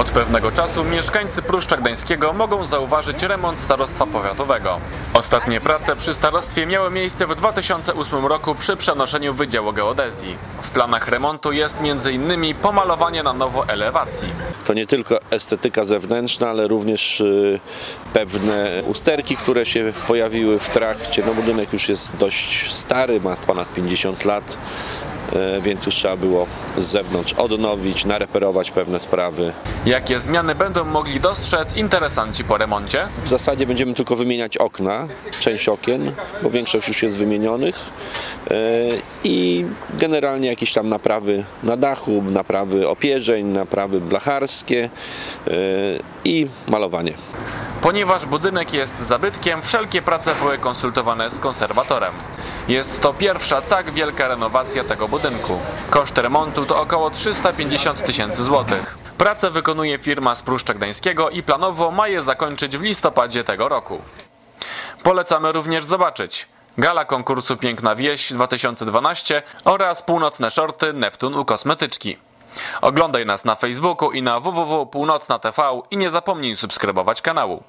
Od pewnego czasu mieszkańcy Pruszcza Gdańskiego mogą zauważyć remont starostwa powiatowego. Ostatnie prace przy starostwie miały miejsce w 2008 roku przy przenoszeniu Wydziału Geodezji. W planach remontu jest m.in. pomalowanie na nowo elewacji. To nie tylko estetyka zewnętrzna, ale również y, pewne usterki, które się pojawiły w trakcie. No budynek już jest dość stary, ma ponad 50 lat, więc już trzeba było z zewnątrz odnowić, nareperować pewne sprawy. Jakie zmiany będą mogli dostrzec interesanci po remoncie? W zasadzie będziemy tylko wymieniać okna, część okien, bo większość już jest wymienionych y, i generalnie jakieś tam naprawy na dachu, naprawy opierzeń, naprawy blacharskie y, i malowanie. Ponieważ budynek jest zabytkiem, wszelkie prace były konsultowane z konserwatorem. Jest to pierwsza tak wielka renowacja tego budynku. Koszt remontu to około 350 tysięcy złotych. Pracę wykonuje firma z Pruszcza Gdańskiego i planowo ma je zakończyć w listopadzie tego roku. Polecamy również zobaczyć Gala konkursu Piękna Wieś 2012 oraz Północne Shorty Neptun u Kosmetyczki. Oglądaj nas na Facebooku i na www.północna.tv i nie zapomnij subskrybować kanału.